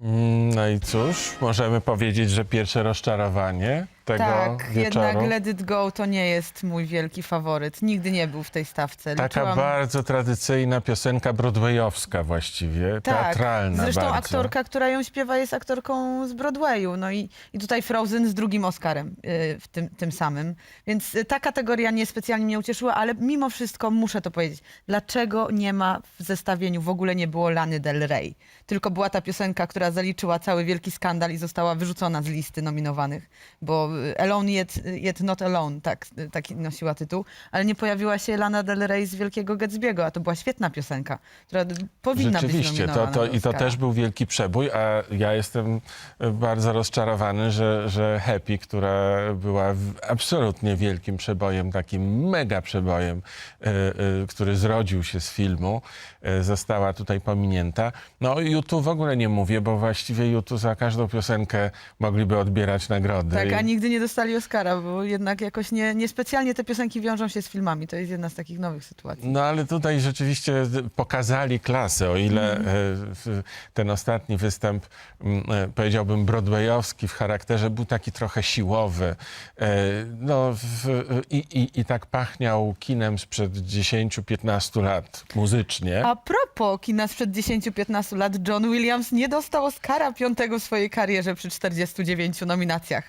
Mm, No i cóż, możemy powiedzieć, że pierwsze rozczarowanie tego Tak, wieczoru. jednak Let It Go to nie jest mój wielki faworyt. Nigdy nie był w tej stawce. Taka Liczyłam- bardzo tradycyjna piosenka broadwayowska właściwie, teatralna Tak. Zresztą bardzo. aktorka, która ją śpiewa, jest aktorką z Broadwayu. No i, i tutaj Frozen z drugim Oscarem y, w tym, tym samym. Więc y, ta kategoria niespecjalnie mnie ucieszyła, ale mimo wszystko muszę to powiedzieć. Dlaczego nie ma w zestawieniu, w ogóle nie było Lany Del Rey? Tylko była ta piosenka, która zaliczyła cały wielki skandal i została wyrzucona z listy nominowanych, bo Alone Yet, yet Not Alone, tak, taki nosiła tytuł, ale nie pojawiła się Lana Del Rey z Wielkiego Gatsby'ego, a to była świetna piosenka, która powinna być Rzeczywiście, to, nominowana to, do i to też był wielki przebój, a ja jestem e, bardzo rozczarowany, że, że Happy, która była absolutnie wielkim przebojem, takim mega przebojem, e, e, który zrodził się z filmu, została tutaj pominięta. No YouTube w ogóle nie mówię, bo właściwie YouTube za każdą piosenkę mogliby odbierać nagrody. Tak, a nigdy nie dostali Oscara, bo jednak jakoś nie, niespecjalnie te piosenki wiążą się z filmami. To jest jedna z takich nowych sytuacji. No ale tutaj rzeczywiście d- pokazali klasę, o ile Mhm. e, w- ten ostatni występ, m, e, powiedziałbym broadwayowski w charakterze, był taki trochę siłowy. E, No w, i, i, i tak pachniał kinem sprzed 10-15 lat muzycznie. A propos kina sprzed 10-15 lat, John Williams nie dostał Oscara piątego w swojej karierze przy 49 nominacjach.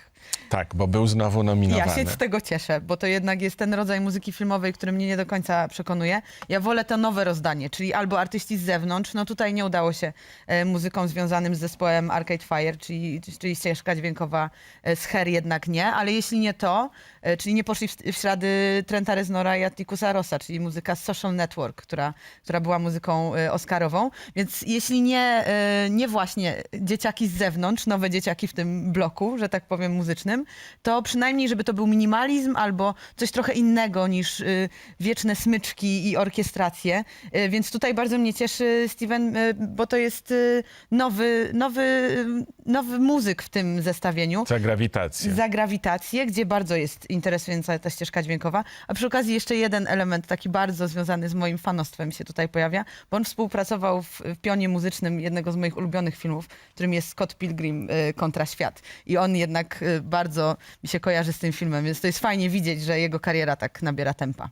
Tak, bo był znowu nominowany. Ja się z tego cieszę, bo to jednak jest ten rodzaj muzyki filmowej, który mnie nie do końca przekonuje. Ja wolę to nowe rozdanie, czyli albo artyści z zewnątrz. No tutaj nie udało się e, muzykom związanym z zespołem Arcade Fire, czyli, czyli ścieżka dźwiękowa e, z Her jednak nie, ale jeśli nie to, e, czyli nie poszli w, w ślady Trenta Reznora i Attikusa Rossa, czyli muzyka z Social Network, która, która była muzyką e, oscarową. Więc jeśli nie, e, nie właśnie dzieciaki z zewnątrz, nowe dzieciaki w tym bloku, że tak powiem muzycznym, to przynajmniej, żeby to był minimalizm albo coś trochę innego niż y, wieczne smyczki i orkiestracje. Y, więc tutaj bardzo mnie cieszy Steven, y, bo to jest y, nowy, nowy, y, nowy muzyk w tym zestawieniu. Za grawitację. Za grawitację, gdzie bardzo jest interesująca ta ścieżka dźwiękowa. A przy okazji jeszcze jeden element, taki bardzo związany z moim fanostwem się tutaj pojawia, bo on współpracował w, w pionie muzycznym jednego z moich ulubionych filmów, którym jest Scott Pilgrim y, kontra świat. I on jednak y, bardzo mi się kojarzy z tym filmem, więc to jest fajnie widzieć, że jego kariera tak nabiera tempa.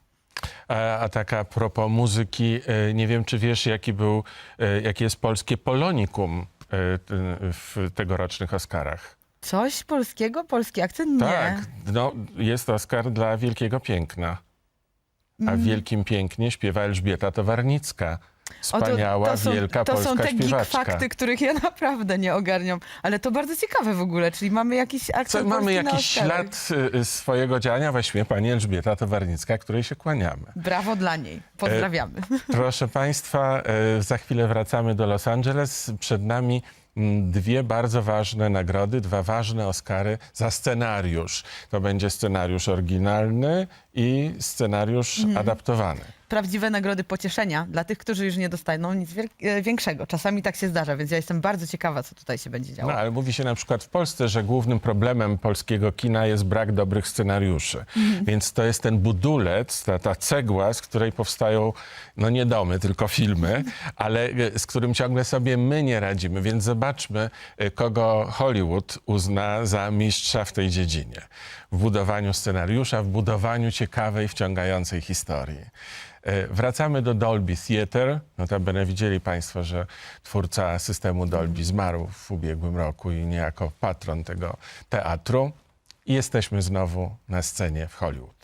A, a tak a propos muzyki, e, nie wiem, czy wiesz, jaki był, e, jakie jest polskie polonikum e, w tegorocznych Oscarach. Coś polskiego? Polski akcent? Nie. Tak, no, jest Oscar dla Wielkiego Piękna. A w Wielkim Pięknie śpiewa Elżbieta Towarnicka. Wspaniała, to są, wielka to polska są te geek śpiewaczka. fakty, których ja naprawdę nie ogarniam. Ale to bardzo ciekawe w ogóle, czyli mamy jakiś akcent Co, mamy polski na jakiś Oscarach. ślad y, swojego działania, właśnie pani Elżbieta Towarnicka, której się kłaniamy. Brawo dla niej. Pozdrawiamy. Proszę Państwa, e, za chwilę wracamy do Los Angeles. Przed nami mm, dwie bardzo ważne nagrody, dwa ważne Oscary za scenariusz. To będzie scenariusz oryginalny i scenariusz Mhm. adaptowany. Prawdziwe nagrody pocieszenia dla tych, którzy już nie dostaną nic e, większego. Czasami tak się zdarza, więc ja jestem bardzo ciekawa, co tutaj się będzie działo. No, ale mówi się na przykład w Polsce, że głównym problemem polskiego kina jest brak dobrych scenariuszy. Więc to jest ten budulec, ta, ta cegła, z której powstają, no nie domy, tylko filmy, ale e, z którym ciągle sobie my nie radzimy. Więc zobaczmy, e, kogo Hollywood uzna za mistrza w tej dziedzinie. W budowaniu scenariusza, w budowaniu ciekawej, wciągającej historii. E, Wracamy do Dolby Theatre. Notabene widzieli Państwo, że twórca systemu Dolby zmarł w ubiegłym roku i niejako patron tego teatru. I jesteśmy znowu na scenie w Hollywood.